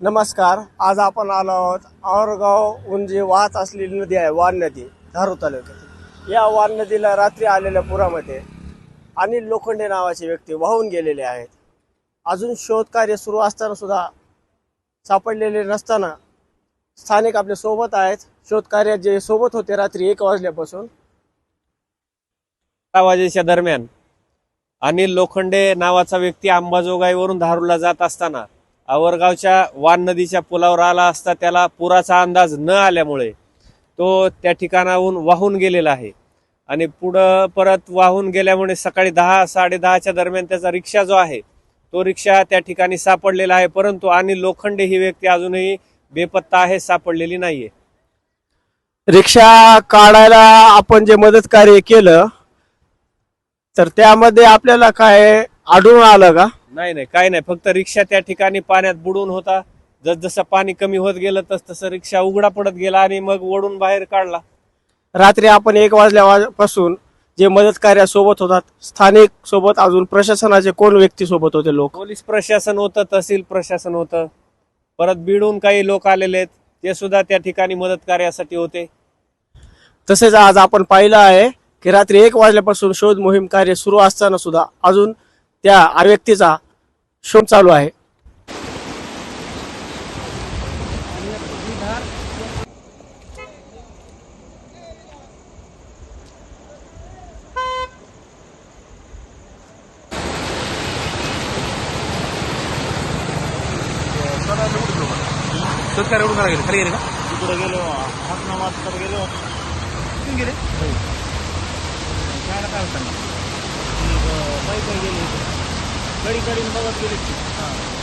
नमस्कार आज आपण आलो आहोत औरगाव जे वाहत असलेली नदी आहे वान नदी धारू तालुक्यात. या वान नदीला रात्री आलेल्या पुरामध्ये अनिल लोखंडे नावाचे व्यक्ती वाहून गेलेले आहेत. अजून शोधकार्य सुरू असताना सुद्धा सापडलेले नसताना स्थानिक आपल्यासोबत आहेत. शोधकार्यात जे सोबत होते रात्री एक वाजल्यापासून. बारा वाजेच्या दरम्यान अनिल लोखंडे नावाचा व्यक्ती अंबाजोगाईवरून धारूरला जात असताना आवरगावच्या वान नदीच्या पुलावर आला असता त्याला पुराचा अंदाज न आल्यामुळे तो त्या ठिकाणाहून वाहून गेलेला आहे. आणि पुढं परत वाहून गेल्यामुळे सकाळी दहा साडेदहाच्या दरम्यान त्याचा रिक्षा जो आहे तो रिक्षा त्या ठिकाणी सापडलेला आहे. परंतु आणि लोखंडे ही व्यक्ती अजूनही बेपत्ता आहे सापडलेली नाहीये. रिक्षा काढायला आपण जे मदत कार्य केलं तर त्यामध्ये आपल्याला काय आढळून आलं का? नाही नाही काही नाही. फक्त रिक्षा त्या ठिकाणी पाण्यात बुडून होता. जसजसं पाणी कमी होत गेलं तस तसं रिक्षा उघडा पडत गेला आणि मग ओढून बाहेर काढला. रात्री आपण एक वाजल्यापासून जे मदत कार्यासोबत होतात स्थानिक सोबत अजून प्रशासनाचे कोण व्यक्ती सोबत होते लोक? पोलीस प्रशासन होतं तहसील प्रशासन होतं. परत बिडून काही लोक आलेले आहेत ते सुद्धा त्या ठिकाणी मदत कार्यासाठी होते. तसेच आज आपण पाहिलं आहे की रात्री एक वाजल्यापासून शोध मोहीम कार्य सुरू असताना सुद्धा अजून त्या व्यक्तीचा शोध चालू आहे. सत्कार एवढं करा गेले. खाली गेले का? तिकडे गेलो. हातनामात गेलो. कुठून गेले? गेले ガリガリに曲がってるっていうか。